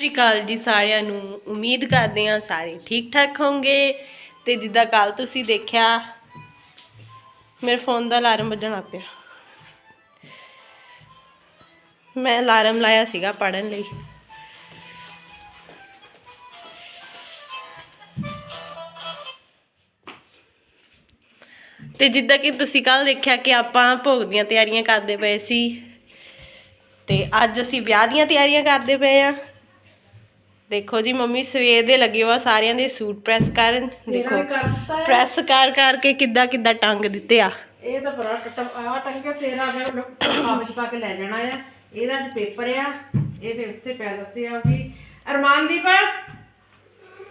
ਸਤਿ ਸ਼੍ਰੀ ਅਕਾਲ ਜੀ ਸਾਰਿਆਂ ਨੂੰ। ਉਮੀਦ ਕਰਦੇ ਹਾਂ ਸਾਰੇ ਠੀਕ ਠਾਕ ਹੋਵੋਗੇ ਤੇ ਜਿੱਦਾਂ ਕੱਲ ਤੁਸੀਂ ਦੇਖਿਆ, ਮੇਰੇ ਫੋਨ ਦਾ ਅਲਾਰਮ ਵੱਜਣ ਲੱਗ ਪਿਆ। ਮੈਂ ਅਲਾਰਮ ਲਾਇਆ ਸੀਗਾ ਪੜਨ ਲਈ। ਤੇ ਜਿੱਦਾਂ ਕਿ ਤੁਸੀਂ ਕੱਲ ਦੇਖਿਆ ਕਿ ਆਪਾਂ ਭੋਗ ਦੀਆਂ ਤਿਆਰੀਆਂ ਕਰਦੇ ਪਏ ਸੀ। ਤੇ ਅੱਜ ਅਸੀਂ ਵਿਆਹ ਦੀਆਂ ਤਿਆਰੀਆਂ ਕਰਦੇ ਪਏ ਆ ਦੇਖੋ ਜੀ ਮੰਮੀ ਸਵੇਰ ਦੇ ਲੱਗੇ ਹੋਆ ਸਾਰਿਆਂ ਦੇ ਸੂਟ ਪ੍ਰੈਸ ਕਰਨ। ਦੇਖੋ ਵੀ। ਪ੍ਰੈਸ ਕਰ ਕਰਕੇ ਕਿੱਦਾਂ ਕਿੱਦਾਂ ਟੰਗ ਦਿੱਤੇ ਆ। ਇਹ ਤਾਂ ਬੜਾ ਟੱਟਾ ਆ ਟੰਗੇ ਤੇਰਾ ਫਿਰ ਕਾਗਜ਼ ਪਾ ਕੇ ਲੈ ਜਾਣਾ ਆ। ਇਹਦਾ ਚ ਪੇਪਰ ਆ। ਇਹ ਫਿਰ ਉੱਥੇ ਪੈ ਦੱਸੇ ਆ ਵੀ ਅਰਮਾਨਦੀਪ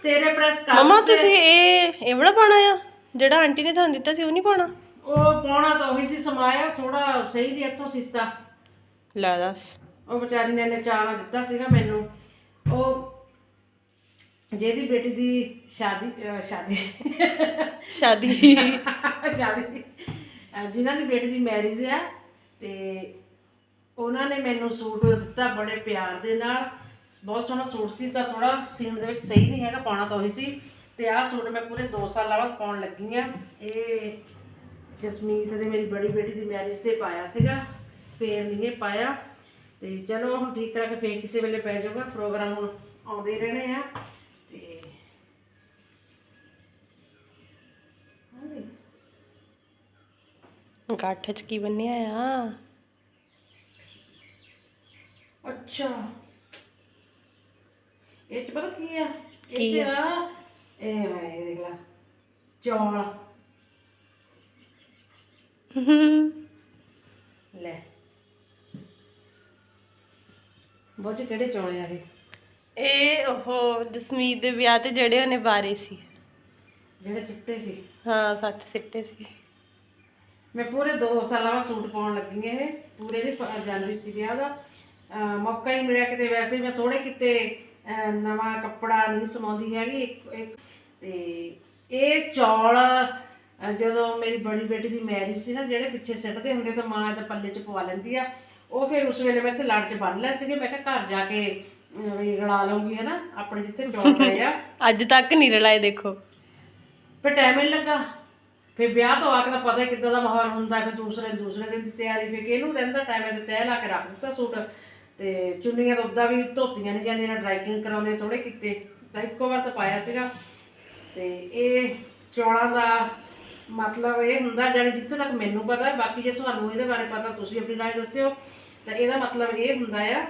ਤੇਰੇ ਪ੍ਰੈਸ ਕਰ ਮਮਾ। ਤੁਸੀਂ ਇਹ ਇਹ ਵਾਲਾ ਪਾਉਣਾ ਆ? ਜਿਹੜਾ ਆਂਟੀ ਨੇ ਤੁਹਾਨੂੰ ਦਿੱਤਾ ਸੀ ਉਹ ਨਹੀਂ ਪਾਉਣਾ? ਉਹ ਪਾਉਣਾ ਤਾਂ ਉਹੀ ਸੀ ਸਮਾਇਆ ਥੋੜਾ ਸਹੀ ਦੀ ਇੱਥੋਂ ਸੀਤਾ। ਲੈ ਦੱਸ। ਉਹ ਵਿਚਾਰੀ ਨੇ ਨੇ ਚਾਲਾ ਦਿੱਤਾ ਸੀਗਾ ਮੈਨੂੰ। ਉਹ ਜਿਹਦੀ ਬੇਟੀ ਦੀ ਸ਼ਾਦੀ ਅਹ ਸ਼ਾਦੀ। ਸ਼ਾਦੀ। ਸ਼ਾਦੀ। ਅਹ ਜਿਨ੍ਹਾਂ ਦੀ ਬੇਟੀ ਦੀ ਮੈਰਿਜ ਆ ਤੇ ਉਹਨਾਂ ਨੇ ਮੈਨੂੰ ਸੂਟ ਦਿੱਤਾ ਬੜੇ ਪਿਆਰ ਦੇ ਨਾਲ। ਬਹੁਤ ਸੋਹਣਾ ਸੂਟ ਸੀ ਤਾਂ ਥੋੜਾ ਸੀਨ ਦੇ ਵਿੱਚ ਸਹੀ ਨਹੀਂ ਹੈਗਾ ਪਾਉਣਾ ਤਾਂ ਉਹੀ ਸੀ। ਤੇ ਆਹ ਸੂਟ ਮੈਂ ਪੂਰੇ 2 ਸਾਲਾਂ ਬਾਅਦ ਪਾਉਣ ਲੱਗੀ ਆ। ਇਹ ਜਸਮੀਤ ਦੇ ਮੇਰੀ ਬੜੀ ਬੇਟੀ ਦੀ ਮੈਰਿਜ ਤੇ ਪਾਇਆ ਸੀਗਾ ਫੇਰ ਨਹੀਂ ਇਹ ਪਾਇਆ। ਤੇ ਚਲੋ ਹੁਣ ਠੀਕ ਕਰਾ ਕੇ ਫੇਰ ਕਿਸੇ ਵੇਲੇ ਪੈ ਜਾਊਗਾ ਪ੍ਰੋਗਰਾਮ ਹੁਣ ਆਉਂਦੇ ਹੀ ਰਹਿਣੇ ਆ। ਤੇ ਹਾਂਜੀ ਗੱਠ ਚ ਕੀ ਬੰਨਿਆ ਆ ਅੱਛਾ ਇਹ ਚ ਪਤਾ ਕੀ ਆ ਕੀ ਇਹ ਚ ਆ ਇਹ ਹਾਏ ਦੇਖ ਲਾ ਚੌਲ ਲੈ ਬੋਝ ਕਿਹੜੇ ਚੌਲ ਆ ਇਹ ਉਹ ਜਸਮੀਤ ਦੇ ਵਿਆਹ ਤੇ ਜਿਹੜੇ ਉਹਨੇ ਬਾਰੇ ਸੀ। ਜਿਹੜੇ ਸਿੱਟੇ ਸੀ? ਹਾਂ ਸੱਚ ਸਿੱਟੇ ਸੀ। ਮੈਂ ਪੂਰੇ 2 ਸਾਲਾਂ ਬਾਅਦ ਸੂਟ ਪਾਉਣ ਲੱਗੀ ਹਾਂ ਇਹ। ਪੂਰੇ ਦੀ ਜਨਵਰੀ ਸੀ ਵਿਆਹ ਦਾ। ਅਹ ਮੌਕਾ ਹੀ ਮਿਲਿਆ ਕਿਤੇ। ਵੈਸੇ ਮੈਂ ਥੋੜੇ ਕਿਤੇ ਅਹ ਨਵਾਂ ਕੱਪੜਾ ਨਹੀਂ ਸਮਾਉਂਦੀ ਹੈਗੀ ਇੱਕ ਇੱਕ। ਤੇ ਇਹ ਚੌਲ ਅਹ ਜਦੋਂ ਮੇਰੀ ਬੜੀ ਬੇਟੀ ਦੀ ਮੈਰਿਜ ਸੀ ਨਾ ਜਿਹੜੇ ਪਿੱਛੇ ਸਿੱਟਦੇ ਹੁੰਦੇ ਤਾਂ ਮਾਂ ਤਾਂ ਪੱਲੇ 'ਚ ਪਵਾ ਲੈਂਦੀ ਆ। ਉਹ ਫਿਰ ਉਸ ਵੇਲੇ ਮੈਂ ਇੱਥੇ ਲੜ 'ਚ ਬੰਨ ਲਿਆ ਸੀਗੇ। ਮੈਂ ਕਿਹਾ ਘਰ ਜਾ ਕੇ ਵੀ ਰਲਾ ਲਊਂਗੀ ਹਨਾ? ਆਪਣੇ ਜਿੱਥੇ ਚੌਲ ਪਏ ਆ। ਅੱਜ ਤੱਕ ਨਹੀਂ ਰਲਾਏ ਦੇਖੋ। ਫਿਰ ਟਾਈਮ ਹੀ ਲੱਗਾ। ਫਿਰ ਵਿਆਹ ਤੋਂ ਆ ਕੇ ਤਾਂ ਪਤਾ ਹੀ ਕਿੱਦਾਂ ਦਾ ਮਾਹੌਲ ਹੁੰਦਾ ਫਿਰ ਦੂਸਰੇ ਦੂਸਰੇ ਦਿਨ ਦੀ ਤਿਆਰੀ ਫਿਰ ਕਿਹਨੂੰ ਰਹਿੰਦਾ ਟਾਈਮ ਤੇ ਤੈਅ ਲਾ ਕੇ ਰੱਖ ਦਿੱਤਾ ਸੂਟ। ਤੇ ਚੁੰਨੀਆਂ ਤਾਂ ਉਦਾਂ ਵੀ ਧੋਤੀਆਂ ਨਹੀਂ ਜਾਂਦੀਆਂ ਨਾ ਡਰਾਈਕਿੰਗ ਕਰਾਉਂਦੇ ਥੋੜੇ ਕੀਤੇ। ਤਾਂ ਇੱਕੋ ਵਾਰ ਤਾਂ ਪਾਇਆ ਸੀਗਾ। ਤੇ ਇਹ ਚੌਲਾਂ ਦਾ ਮਤਲਬ ਇਹ ਹੁੰਦਾ ਜਾਨੀ ਜਿੱਥੇ ਤੱਕ ਮੈਨੂੰ ਪਤਾ ਹੈ ਬਾਕੀ ਜੇ ਤੁਹਾਨੂੰ ਇਹਦੇ ਬਾਰੇ ਪਤਾ ਤੁਸੀਂ ਆਪਣੀ ਰਾਏ ਦੱਸਿਓ। ਤਾਂ ਇਹਦਾ ਮਤਲਬ ਇਹ ਹੁੰਦਾ ਆ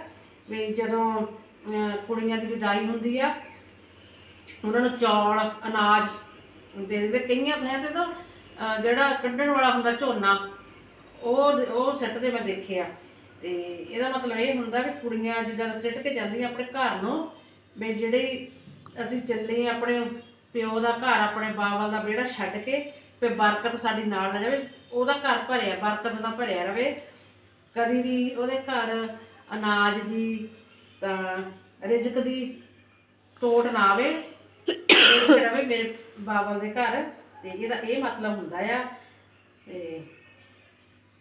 ਵੀ ਜਦੋਂ ਕੁੜੀਆਂ ਦੀ ਵਿਦਾਈ ਹੁੰਦੀ ਆ। ਉਹਨਾਂ ਨੂੰ ਚੌਲ, ਅਨਾਜ ਦੇ ਦਿੰਦੇ। ਕਈਆਂ ਥਾਂ ਤੇ ਤਾਂ ਜਿਹੜਾ ਕੱਢਣ ਵਾਲਾ ਹੁੰਦਾ ਝੋਨਾ, ਉਹ ਉਹ ਸਿੱਟ ਦੇ ਮੈਂ ਦੇਖਿਆ। ਤੇ ਇਹਦਾ ਮਤਲਬ ਇਹ ਹੁੰਦਾ ਕਿ ਕੁੜੀਆਂ ਜਿੱਦਾਂ ਸਿੱਟ ਕੇ ਜਾਂਦੀਆਂ ਆਪਣੇ ਘਰ ਨੂੰ, ਵੀ ਜਿਹੜੇ ਅਸੀਂ ਚੱਲੇ ਆਪਣੇ ਪਿਓ ਦਾ ਘਰ, ਆਪਣੇ ਬਾਬਲ ਦਾ ਵਿਹੜਾ ਛੱਡ ਕੇ ਤੇ ਬਰਕਤ ਸਾਡੀ ਨਾਲ ਨਾ ਜਾਵੇ। ਉਹਦਾ ਘਰ ਭਰਿਆ, ਬਰਕਤ ਨਾਲ ਭਰਿਆ ਰਵੇ। ਕਦੀ ਵੀ ਉਹਦੇ ਘਰ ਅਨਾਜ ਦੀ ਤਾਂ ਰਿਜ਼ਕ ਦੀ ਟੋਟ ਨਾ ਆਵੇ, ਇਹ ਰਵੇ ਮੇਰੇ ਬਾਬਲ ਦੇ ਘਰ, ਤੇ ਇਹਦਾ ਇਹ ਮਤਲਬ ਹੁੰਦਾ ਆ, ਤੇ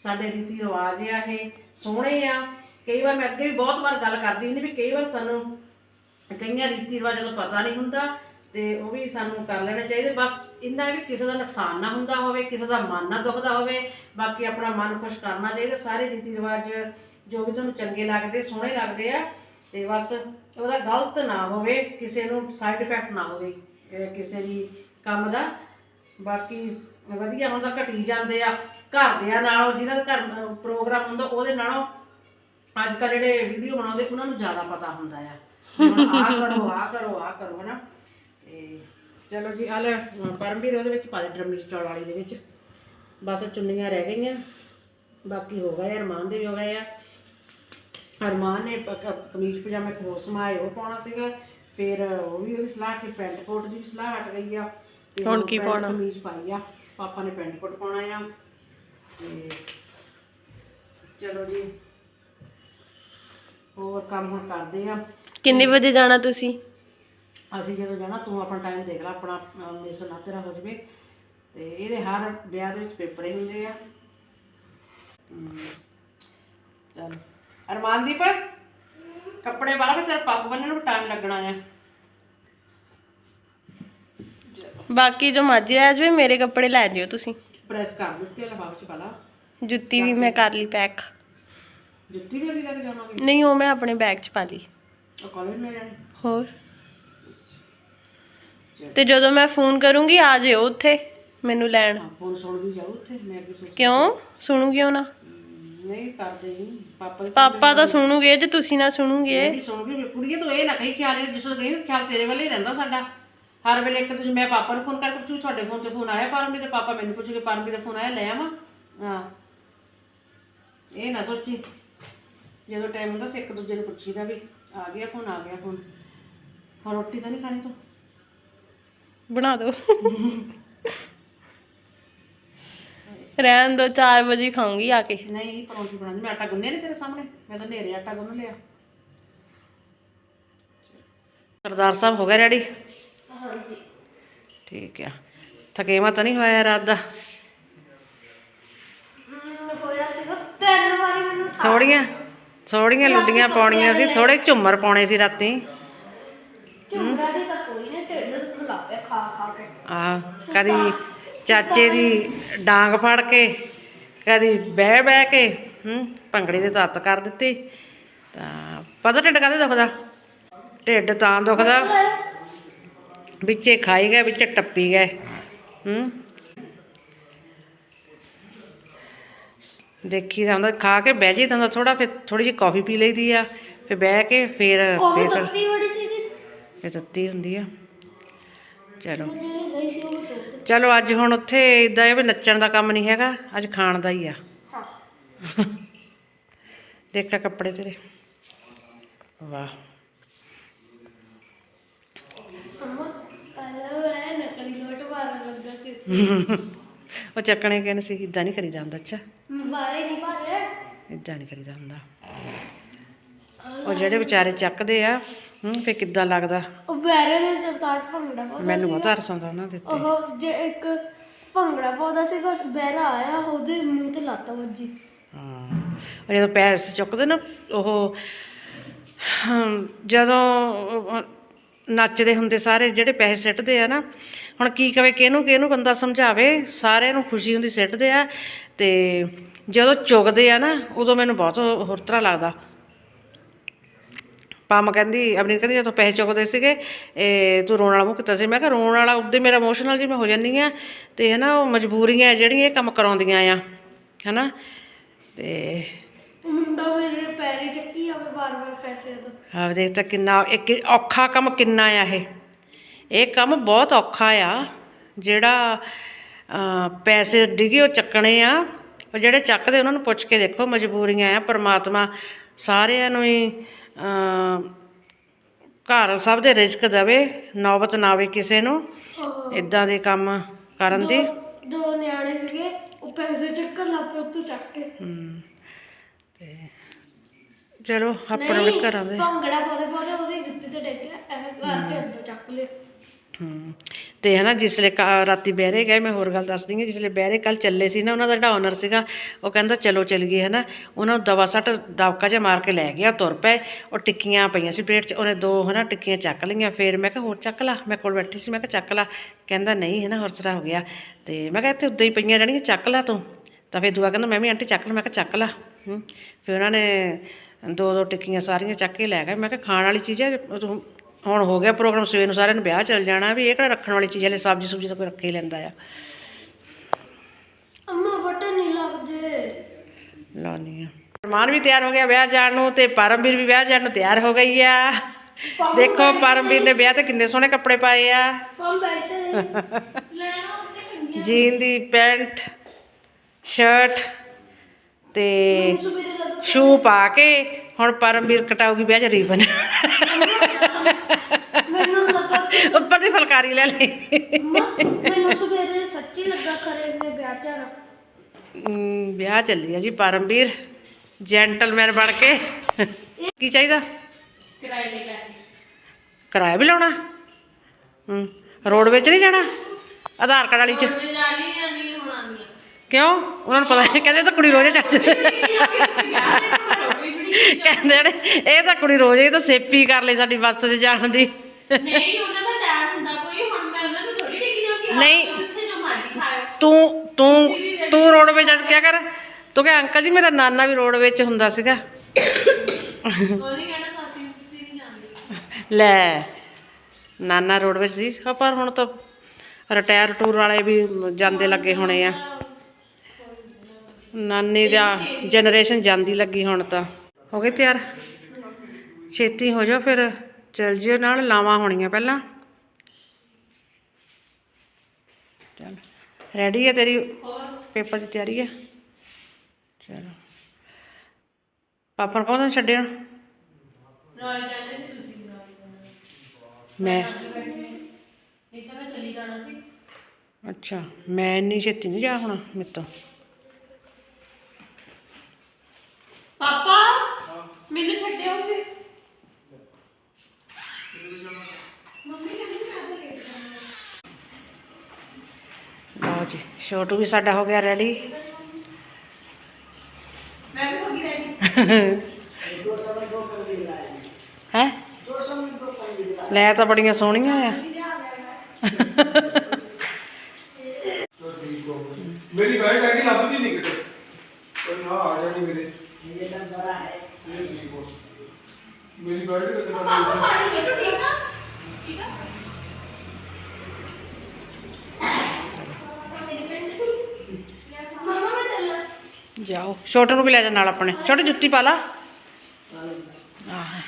ਸਾਡੇ ਰੀਤੀ ਰਿਵਾਜ ਆ ਇਹ, ਸੋਹਣੇ ਆ। ਕਈ ਵਾਰ ਮੈਂ ਅੱਗੇ ਵੀ ਬਹੁਤ ਵਾਰ ਗੱਲ ਕਰਦੀ ਹੁੰਦੀ ਵੀ ਕਈ ਵਾਰ ਸਾਨੂੰ ਕਈਆਂ ਰੀਤੀ ਰਿਵਾਜਾਂ ਦਾ ਪਤਾ ਨਹੀਂ ਹੁੰਦਾ, ਤੇ ਉਹ ਵੀ ਸਾਨੂੰ ਕਰ ਲੈਣੇ ਚਾਹੀਦੇ। ਬਸ ਇੰਨਾ ਵੀ ਕਿਸੇ ਦਾ ਨੁਕਸਾਨ ਨਾ ਹੁੰਦਾ ਹੋਵੇ, ਕਿਸੇ ਦਾ ਮਨ ਨਾ ਦੁਖਦਾ ਹੋਵੇ, ਬਾਕੀ ਆਪਣਾ ਮਨ ਖੁਸ਼ ਕਰਨਾ ਚਾਹੀਦਾ। ਸਾਰੇ ਰੀਤੀ ਰਿਵਾਜ ਜੋ ਵੀ ਤੁਹਾਨੂੰ ਚੰਗੇ ਲੱਗਦੇ, ਸੋਹਣੇ ਲੱਗਦੇ ਆ ਤੇ ਬਸ ਉਹਦਾ ਗਲਤ ਨਾ ਹੋਵੇ, ਕਿਸੇ ਨੂੰ ਸਾਈਡ ਇਫੈਕਟ ਨਾ ਹੋਵੇ ਅਹ ਕਿਸੇ ਵੀ ਕੰਮ ਦਾ। ਬਾਕੀ ਵਧੀਆ ਹੁਣ ਤਾਂ ਘਟੀ ਜਾਂਦੇ ਆ। ਘਰਦਿਆਂ ਨਾਲੋਂ, ਜਿਹਨਾਂ ਦਾ ਘਰ ਪ੍ਰੋਗਰਾਮ ਹੁੰਦਾ, ਉਹਦੇ ਨਾਲੋਂ ਅੱਜ ਕੱਲ੍ਹ ਜਿਹੜੇ ਵੀਡੀਓ ਬਣਾਉਂਦੇ, ਉਹਨਾਂ ਨੂੰ ਜ਼ਿਆਦਾ ਪਤਾ ਹੁੰਦਾ ਆ। ਹੁਣ ਆਹ ਕਰੋ ਆਹ ਕਰੋ ਆਹ ਕਰੋ, ਹਨਾ। ਤੇ ਚਲੋ ਜੀ, ਆਹ ਲੈ ਪਰਮਵੀਰ ਉਹਦੇ ਵਿੱਚ ਪਾ ਦੇ ਡਰਮੀ ਚੌਲ ਵਾਲੀ ਦੇ ਵਿੱਚ। ਬਸ ਚੁੰਨੀਆਂ ਰਹਿ ਗਈਆਂ। ਬਾਕੀ ਹੋ ਗਏ ਅਰਮਾਨ ਦੇ ਵੀ ਹੋ ਗਏ ਆ। ਅਰਮਾਨ ਨੇ ਕਮੀਜ਼ ਪਜਾਮੇ ਖੋਸ ਸਮਾਏ ਉਹ ਪਾਉਣਾ ਸੀਗਾ। ਫਿਰ ਉਹ ਵੀ ਉਹਦੀ ਸਲਾਹ ਕਿ ਪੈਂਟ ਕੋਟ ਦੀ ਵੀ ਸਲਾਹ ਹਟ ਗਈ ਆ। ਤੇ ਹੁਣ ਕੀ ਪਾਉਣਾ? ਕਮੀਜ਼ ਪਾਈ ਆ। ਪਾਪਾ ਨੇ ਪੈਂਟ ਕੋਟ ਪਾਉਣਾ ਆ। ਤੇ ਚਲੋ ਜੀ। ਹੋਰ ਕੰਮ ਹੁਣ ਕਰਦੇ ਆ। ਕਿੰਨੇ ਵਜੇ ਜਾਣਾ ਤੁਸੀਂ? ਅਸੀਂ ਜਦੋਂ ਜਾਣਾ ਤੂੰ ਆਪਣਾ ਟਾਈਮ ਦੇਖ ਲੈ ਆਪਣਾ ਮਿਸ ਨਾ ਤੇਰਾ ਹੋ ਜਵੇ। ਤੇ ਇਹਦੇ ਹਰ ਵਿਆਹ ਦੇ ਵਿੱਚ ਪੇਪਰ ਹੀ ਹੁੰਦੇ ਆ। ਚੱਲ। ਅਰਮਾਨਦੀਪ ਕੱਪੜੇ ਵਾਲਾ ਫਿਰ ਤੇਰਾ ਪੱਗ ਬੰਨਣ ਨੂੰ ਟਾਈਮ ਲੱਗਣਾ ਆ। ਬਾਕੀ ਜੋ ਮਰਜ਼ੀ ਰਹਿ ਜਾਵੇ ਮੇਰੇ ਕੱਪੜੇ ਲੈ ਜਿਓ ਤੁਸੀਂ। ਪ੍ਰੈਸ ਕਰ ਦਿੱਤੇ ਲਫਾਫੇ ਚ ਪਾ ਲਾ ਜੁੱਤੀ ਵੀ ਮੈਂ ਕਰ ਲਈ ਪੈਕ ਜੁੱਤੀ ਵੀ ਅਸੀਂ ਲੈ ਕੇ ਜਾਵਾਂਗੇ। ਨਹੀਂ ਉਹ ਮੈਂ ਆਪਣੇ ਬੈਗ 'ਚ ਪਾ ਲਈ। ਉਹ ਕਾਲਜ ਲੈ ਜਾਣੀ ਹੋਰ? ਤੇ ਜਦੋਂ ਮੈਂ ਫੋਨ ਕਰੂੰਗੀ ਆ ਜਿਓ ਉੱਥੇ ਮੈਨੂੰ ਲੈਣ। ਹਾਂ ਫੋਨ ਸੁਣ ਵੀ ਜਾਊ ਉੱਥੇ ਮੈਂ ਕੀ ਸੋਚ ਕਿਉਂ? ਸੁਣੂਗੀ ਕਿਉਂ ਨਾ। ਨਹੀਂ ਕਰਦੇ ਨਹੀਂ ਪਾਪਾ ਦੇ ਪਾਪਾ ਤਾਂ ਸੁਣੂਗੇ ਜੇ ਤੁਸੀਂ ਨਾ ਸੁਣੂਗੇ। ਨਹੀਂ ਸੁਣ ਗਈ ਕੁੜੀਏ ਤੂੰ ਇਹ ਨਾ ਕਹੀ ਖਿਆਲ ਜਿਸ ਵੇਲੇ ਗਈ ਖਿਆਲ ਤੇਰੇ ਵੱਲ ਹੀ ਰਹਿੰਦਾ ਸਾਡਾ। ਹਰ ਵੇਲੇ ਇੱਕ ਤੁਸੀਂ ਮੈਂ ਪਾਪਾ ਨੂੰ ਫੋਨ ਕਰਕੇ ਪੁੱਛੂ ਤੁਹਾਡੇ ਫੋਨ ਤੇ ਫੋਨ ਆਇਆ ਪਰਮੀ ਤੇ ਪਾਪਾ ਮੈਨੂੰ ਪੁੱਛੂਗੇ ਪਰਮੀ ਦਾ ਫੋਨ ਆਇਆ ਲੈ ਆਵਾਂ। ਹਾਂ। ਇਹ ਨਾ ਸੋਚੀ। ਜਦੋਂ ਟਾਈਮ ਹੁੰਦਾ ਸੀ ਇੱਕ ਦੂਜੇ ਨੂੰ ਪੁੱਛੀਦਾ ਵੀ ਆ ਗਿਆ ਫੋਨ ਆ ਗਿਆ ਫੋਨ। ਹੁਣ ਰੋਟੀ ਤਾਂ ਨਹੀਂ ਖਾਣੀ ਤੂੰ? ਬਣਾ ਦਿਓ ਰਹਿਣ ਦੋ 4 ਵਜੇ ਖਾਉਂਗੀ ਆ ਕੇ। ਨਹੀਂ ਪਰੌਂਠੀ ਬਣਾਉਣੀ ਮੈਂ ਆਟਾ ਗੁੰਨਿਆ ਨਹੀਂ ਤੇਰੇ ਸਾਹਮਣੇ? ਮੈਂ ਤਾਂ ਨੇਰੇ ਆਟਾ ਗੁੰਨ ਲਿਆ। ਸਰਦਾਰ ਸਾਹਿਬ ਹੋ ਗਿਆ ਰੈਡੀ ਹਾਂਜੀ ਠੀਕ ਆ। ਥਕੇਵਾ ਤਾਂ ਨਹੀਂ ਹੋਇਆ ਰਾਤ ਦਾ? ਹੋਇਆ ਸੀਗਾ। ਤਿੰਨ ਵਾਰੀ ਮੈਨੂੰ ਥੋੜੀਆਂ ਥੋੜੀਆਂ ਲੁੱਡੀਆਂ ਪਾਉਣੀਆਂ ਸੀ ਥੋੜੇ ਝੁੰਮਰ ਪਾਉਣੇ ਸੀ ਰਾਤੀ। ਝੁੰਮਰਾ ਦੀ ਤਾਂ ਕੋਈ ਨੇ ਢਿੱਡ ਖਲਾਪਿਆ ਖਾ ਖਾ ਕੇ। ਆ ਕਦੀ ਚਾਚੇ ਦੀ ਡਾਂਗ ਫੜ ਕੇ ਕਦੀ ਬਹਿ ਬਹਿ ਕੇ ਹੂੰ ਭੰਗੜੇ ਦੇ ਤੱਤ ਕਰ ਦਿੱਤੀ। ਤਾਂ ਪਤਾ ਢਿੱਡ ਕਾਹਦੇ ਦੁਖਦਾ? ਢਿੱਡ ਤਾਂ ਦੁਖਦਾ। ਵਿੱਚੇ ਖਾਈ ਗਏ ਵਿੱਚੇ ਟੱਪੀ ਗਏ ਹੂੰ। ਦੇਖੀ ਤਾਂ ਹੁੰਦਾ ਖਾ ਕੇ ਬਹਿ ਜੀ ਤਾਂ ਥੋੜਾ ਫਿਰ ਥੋੜੀ ਜਿਹੀ ਕਾਫੀ ਪੀ ਲਈਦੀ ਆ ਫਿਰ ਬਹਿ ਕੇ ਫਿਰ ਫਿਰ ਤੱਤੀ ਬੜੀ ਇਹ ਤੱਤੀ ਹੁੰਦੀ ਆ। ਚਲੋ। ਗਈ ਸੀ ਉਹ ਟੁੱਟ ਚਲੋ ਅੱਜ ਹੁਣ ਉੱਥੇ ਇਦਾਂ ਇਹ ਵੀ ਨੱਚਣ ਦਾ ਕੰਮ ਨਹੀਂ ਹੈਗਾ ਅੱਜ ਖਾਣ ਦਾ ਹੀ ਆ। ਹਾਂ। ਦੇਖਾ ਕੱਪੜੇ ਤੇਰੇ। ਵਾਹ। ਅੰਮਾ ਕੱਲ ਮੈਂ ਨਕਲੀ ਨੋਟ ਮਾਰਨ ਲੱਗਾ ਸੀ। ਉਹ ਚੱਕਣੇ ਕਿਨ ਸੀ? ਇਦਾਂ ਨਹੀਂ ਕਰੀਦਾ ਹੁੰਦਾ ਅੱਛਾ। ਬਾਰੇ ਨਹੀਂ ਮਾਰੇ ਇਦਾਂ ਨਹੀਂ ਕਰੀਦਾ ਹੁੰਦਾ। ਉਹ ਜਿਹੜੇ ਵਿਚਾਰੇ ਚੱਕਦੇ ਆ ਹੂੰ ਫੇ ਕਿੱਦਾਂ ਲੱਗਦਾ? ਉਹ ਬੈਰੇ ਦੇ ਸਰਤਾਜ ਭੰਗੜਾ ਪਾਉਂਦਾ ਮੈਨੂੰ ਬਹੁਤ ਤਰਸ ਆਉਂਦਾ ਉਹਨਾਂ ਦੇ ਉੱਤੇ। ਉਹ ਜੇ ਇੱਕ ਭੰਗੜਾ ਪਾਉਂਦਾ ਸੀਗਾ ਬੈਰਾ ਆਇਆ ਉਹਦੇ ਮੂੰਹ ਤੇ ਲੱਤ ਵੱਜੀ। ਹਾਂ ਉਹ ਜਦੋਂ ਪੈਰ ਚੁੱਕਦੇ ਨਾ ਉਹ ਜਦੋਂ ਨੱਚਦੇ ਹੁੰਦੇ ਸਾਰੇ ਜਿਹੜੇ ਪੈਸੇ ਸਿੱਟਦੇ ਆ ਨਾ ਹੁਣ ਕੀ ਕਵੇ ਕਿਹਨੂੰ ਕਿਹਨੂੰ ਬੰਦਾ ਸਮਝਾਵੇ ਸਾਰਿਆਂ ਨੂੰ ਖੁਸ਼ੀ ਹੁੰਦੀ ਸਿੱਟਦੇ ਆ ਤੇ ਜਦੋਂ ਚੁਗਦੇ ਆ ਨਾ ਉਦੋਂ ਮੈਨੂੰ ਬਹੁਤ ਹੋਰ ਤਰ੍ਹਾਂ ਲੱਗਦਾ। ਪਾਮ ਕਹਿੰਦੀ ਆਪਣੀ ਕਹਿੰਦੀ ਜਦੋਂ ਪੈਸੇ ਚੁੱਕਦੇ ਸੀਗੇ ਇਹ ਤੂੰ ਰੋਣ ਵਾਲਾ ਮੂੰਹ ਕੀਤਾ ਸੀ। ਮੈਂ ਕਿਹਾ ਰੋਣ ਵਾਲਾ ਉਦੋਂ ਮੇਰਾ ਇਮੋਸ਼ਨਲ ਜੀ ਮੈਂ ਹੋ ਜਾਂਦੀ ਆ ਤੇ ਹਨਾ ਉਹ ਮਜਬੂਰੀਆਂ ਜਿਹੜੀਆਂ ਇਹ ਕੰਮ ਕਰਾਉਂਦੀਆਂ ਆ ਹਨਾ? ਤੇ ਮੁੰਡਾ ਮੇਰੇ ਪੈਰੀ ਚੱਕੀ ਆਵੇ ਵਾਰ-ਵਾਰ ਪੈਸੇ ਤੋਂ ਆਹ ਦੇਖ ਤਾਂ ਕਿੰਨਾ ਇੱਕ ਔਖਾ ਕੰਮ ਕਿੰਨਾ ਆ ਇਹ। ਇਹ ਕੰਮ ਬਹੁਤ ਔਖਾ ਆ ਜਿਹੜਾ ਪੈਸੇ ਡਿੱਗੇ ਉਹ ਚੱਕਣੇ ਆ। ਉਹ ਜਿਹੜੇ ਚੱਕਦੇ ਉਹਨਾਂ ਨੂੰ ਪੁੱਛ ਕੇ ਦੇਖੋ ਮਜਬੂਰੀਆਂ ਆ ਪਰਮਾਤਮਾ ਸਾਰਿਆਂ ਨੂੰ ਹੀ ਘਰ ਸਭ ਦੇ ਰਿਜ਼ਕ ਦੇਵੇ ਨੌਬਤ ਨਾ ਆਵੇ ਕਿਸੇ ਨੂੰ ਉਹ ਇਦਾਂ ਦੇ ਕੰਮ ਕਰਨ ਦੀ। ਦੋ ਨਿਆਣੇ ਸੀਗੇ ਉਹ ਪੈਸੇ ਚੱਕਣ ਲੱਗ ਪਏ ਉੱਤੋਂ ਚੱਕ ਕੇ। ਹਮ, ਤੇ ਚਲੋ ਆਪਣੇ ਘਰਾਂ ਦੇ। ਭੰਗੜਾ ਪਾਉਂਦੇ ਪਾਉਂਦੇ ਉਹਦੇ ਜੁੱਤੇ ਤੇ ਡਿੱਗ ਗਿਆ ਐਵੇਂ ਕਰਕੇ ਅੰਦਰ ਚੱਕ ਲਿਆ। ਤੇ ਹਨਾ ਜਿਸਲੇ ਕਾ- ਰਾਤੀ ਬਹਿਰੇ ਗਏ ਮੈਂ ਹੋਰ ਗੱਲ ਦੱਸਦੀ ਹਾਂ ਜਿਸਲੇ ਬਹਿਰੇ ਕੱਲ ਚੱਲੇ ਸੀ ਨਾ ਉਹਨਾਂ ਦਾ ਜਿਹੜਾ ਓਨਰ ਸੀਗਾ ਉਹ ਕਹਿੰਦਾ ਚਲੋ ਚੱਲੀਏ ਹਨਾ। ਉਹਨਾਂ ਨੂੰ ਦਵਾ ਸੱਟ ਦਬਕਾ ਜਿਹਾ ਮਾਰ ਕੇ ਲੈ ਗਿਆ ਤੁਰ ਪਏ। ਉਹ ਟਿੱਕੀਆਂ ਪਈਆਂ ਸੀ ਪਲੇਟ 'ਚ ਉਹਨੇ ਦੋ ਹਨਾ ਟਿੱਕੀਆਂ ਚੱਕ ਲਈਆਂ। ਫਿਰ ਮੈਂ ਕਿਹਾ ਹੋਰ ਚੱਕ ਲਾ ਮੈਂ ਕੋਲ ਬੈਠੀ ਸੀ ਮੈਂ ਕਿਹਾ ਚੱਕ ਲਾ। ਕਹਿੰਦਾ ਨਹੀਂ ਹਨਾ ਹੋਰ ਸਰਾ ਹੋ ਗਿਆ। ਤੇ ਮੈਂ ਕਿਹਾ ਇੱਥੇ ਉੱਦਾਂ ਹੀ ਪਈਆਂ ਰਹਿਣਗੀਆਂ ਚੱਕ ਲਾ ਤੂੰ। ਤਾਂ ਫਿਰ ਦੂਆ ਕਹਿੰਦਾ ਮੈਂ ਵੀ ਆਂਟੀ ਚੱਕ ਲਾ। ਮੈਂ ਕਿਹਾ ਚੱਕ ਲਾ। ਹਮ, ਫਿਰ ਉਹਨਾਂ ਨੇ ਦੋ ਦੋ ਟਿੱਕੀਆਂ ਸਾਰੀਆਂ ਚੱਕ ਕੇ ਲੈ ਗਏ। ਮੈਂ ਕਿਹਾ ਖਾਣ ਵਾਲੀ ਚੀਜ਼ ਹੈ ਤੂੰ ਹੁਣ ਹੋ ਗਿਆ ਪ੍ਰੋਗਰਾਮ ਸਵੇਰ ਨੂੰ ਸਾਰਿਆਂ ਨੂੰ ਵਿਆਹ ਚੱਲ ਜਾਣਾ ਵੀ ਇਹ ਕਿਹੜਾ ਰੱਖਣ ਵਾਲੀ ਚੀਜ਼ ਹੈ ਹਲੇ ਸਬਜ਼ੀ ਸੁਬਜ਼ੀ ਤਾਂ ਕੋਈ ਰੱਖੇ ਹੀ ਲੈਂਦਾ ਆ। ਅੰਮਾ ਬਟਨ ਨਹੀਂ ਲੱਗਦੇ। ਲਾਉਣੀ ਆ। ਅਰਮਾਨ ਵੀ ਤਿਆਰ ਹੋ ਗਿਆ ਵਿਆਹ ਜਾਣ ਨੂੰ ਤੇ ਪਰਮਵੀਰ ਵੀ ਵਿਆਹ ਜਾਣ ਨੂੰ ਤਿਆਰ ਹੋ ਗਈ ਆ। ਦੇਖੋ ਪਰਮਵੀਰ ਨੇ ਵਿਆਹ ਤੇ ਕਿੰਨੇ ਸੋਹਣੇ ਕੱਪੜੇ ਪਾਏ ਆ। ਜੀਨ ਦੀ ਪੈਂਟ ਸ਼ਰਟ ਤੇ ਸ਼ੂ ਪਾ ਕੇ ਹੁਣ ਪਰਮਵੀਰ ਕਟਾਊਗੀ ਵਿਆਹ ਚ ਰੀਬਨ ਮੈਨੂੰ ਲੱਗਾ ਕਿ ਉੱਪਰ ਦੀ ਫੁਲਕਾਰੀ ਲੈ ਲਈ। ਅੰਮਾ, ਮੈਨੂੰ ਸਵੇਰੇ ਸੱਚੀ ਲੱਗਾ ਕਰੇ ਨੇ ਵਿਆਹ ਜਾਣਾ ਹਮ, ਵਿਆਹ ਚੱਲੀ ਆ ਜੀ ਪਰਮਵੀਰ ਜੈਂਟਲਮੈਨ ਬਣ ਕੇ। ਕੀ ਚਾਹੀਦਾ? ਕਿਰਾਏ ਕਿਰਾਇਆ ਵੀ ਲਾਉਣਾ? ਹੂੰ ਰੋਡ ਵਿੱਚ ਨਹੀਂ ਜਾਣਾ? ਆਧਾਰ ਕਾਰਡ ਵਾਲੀ ਚ। ਕਿਉਂ? ਉਹਨਾਂ ਨੂੰ ਪਤਾ ਨਹੀਂ ਕਹਿੰਦੇ ਤਾਂ ਕੁੜੀ ਰੋਜ਼ ਚੜ ਜਾਂਦੀ। ਕਹਿੰਦੇ ਨੇ ਇਹ ਤਾਂ ਕੁੜੀ ਰੋਜ਼ ਇਹ ਤਾਂ ਸੇਪੀ ਕਰ ਲਈ ਸਾਡੀ ਬੱਸ 'ਚ ਜਾਣ ਦੀ। ਨਹੀਂ ਉਹਨਾਂ ਦਾ ਟਾਈਮ ਹੁੰਦਾ ਕੋਈ ਹੁਣ ਮੈਂ ਉਹਨਾਂ ਨੂੰ ਥੋੜੀ ਟਿੱਕੀ ਜਾਊਂਗੀ ਨਹੀਂ। ਜਿੱਥੇ ਜੋ ਮਰਜ਼ੀ ਖਾਓ ਤੂੰ ਤੂੰ ਤੂੰ ਰੋਡ 'ਤੇ ਜਾ ਕੇ ਕਰ? ਤੂੰ ਕਹੇ ਅੰਕਲ ਜੀ ਮੇਰਾ ਨਾਨਾ ਵੀ ਰੋਡ ਵਿੱਚ ਹੁੰਦਾ ਸੀਗਾ। ਉਹ ਨਹੀਂ ਕਹਿਣਾ ਸਾਸੀ ਤੁਸੀਂ ਨਹੀਂ ਜਾਣਦੇ। ਲੈ ਨਾਨਾ ਰੋਡ ਵਿੱਚ ਸੀ। ਹਾਂ, ਪਰ ਹੁਣ ਤਾਂ ਰਿਟਾਇਰ ਟੂਰ ਵਾਲੇ ਵੀ ਜਾਂਦੇ ਲੱਗੇ ਹੋਣੇ ਆ। ਨਾਨੀ ਦਾ ਜਨਰੇਸ਼ਨ ਜਾਂਦੀ ਲੱਗੀ ਹੁਣ ਤਾਂ। ਹੋ ਗਏ ਤਿਆਰ। ਛੇਤੀ ਹੋ ਜਾਓ ਫਿਰ, ਚਲ ਜਿਓ ਨਾਲ, ਲਾਵਾਂ ਹੋਣੀਆਂ ਪਹਿਲਾਂ। ਚੱਲ ਰੈਡੀ ਹੈ ਤੇਰੀ ਪੇਪਰ ਦੀ ਤਿਆਰੀ ਹੈ ਚਲੋ। ਪਾਪਾ ਨੂੰ ਕੌਣ ਛੱਡਿਆ? ਮੈਂ। ਅੱਛਾ, ਮੈਂ ਇੰਨੀ ਛੇਤੀ ਨਹੀਂ ਜਾ ਹੋਣਾ ਮੇਰੇ ਤੋਂ। ਪਾਪਾ! ਮੈਨੂੰ ਛੱਡਿਓ ਫਿਰ। ਮੰਮੀ ਕਹਿੰਦੀ ਮੈਂ ਤਾਂ ਲੇਟ ਲਓ ਜੀ ਛੋਟੂ ਵੀ ਸਾਡਾ ਹੋ ਗਿਆ ਰੈਡੀ। ਮੈਂ ਵੀ ਹੋ ਗਈ ਰੈਡੀ। ਹੈ? ਲੈ ਤਾਂ ਬੜੀਆਂ ਸੋਹਣੀਆਂ ਆ। ਮੇਰੀ ਬਾਈਕ ਆ ਗਈ ਲੱਭਦੀ ਨਹੀਂ ਕਿਤੇ। ਕੋਈ ਨਾ ਆ ਜਾਣੀ ਮੇਰੇ। ਇਹ ਨੰਬਰ ਆ ਹੈ। ਇਹ ਠੀਕ ਹੋ। ਮੇਰੀ ਬਾਈਕ ਕਿਤੇ ਨਾ ਪਾਪਾ ਪਾਣੀ ਲੈ ਤੂੰ ਠੀਕ ਆ? ਠੀਕ ਆ? ਮਾਮਾ ਮੈਂ ਚੱਲਾਂ। ਜਾਓ। ਛੋਟੂ ਨੂੰ ਵੀ ਲੈ ਜਾ ਨਾਲ ਆਪਣੇ। ਛੋਟੂ ਜੁੱਤੀ ਪਾ ਲਾ। ਆਹੋ।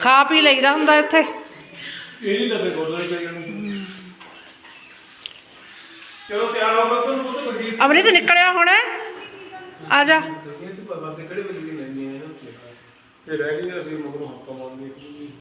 ਖਾ ਪੀ ਲਈਦਾ ਹੁੰਦਾ ਇੱਥੇ। ਇਹ ਨਹੀਂ ਲੱਗੇ ਗੋਲਰ ਪੈ ਜਾਣੀ ਚਲੋ ਤਿਆਰ ਹੋ ਗਏ। ਤੁਹਾਨੂੰ ਬਹੁਤ ਵੱਡੀ ਅਮਨੀ ਤੇ ਨਿਕਲਿਆ ਹੁਣ ਆ ਜਾ। ਇਹ ਤਾਂ ਬਾਬਾ ਤੇ ਕਿਹੜੇ ਵਜੇ ਤੇ ਰਹਿ ਗਈਆਂ ਸੀ ਮਗਰੋਂ ਹੱਥੋਂ ਮਾਰਨੀ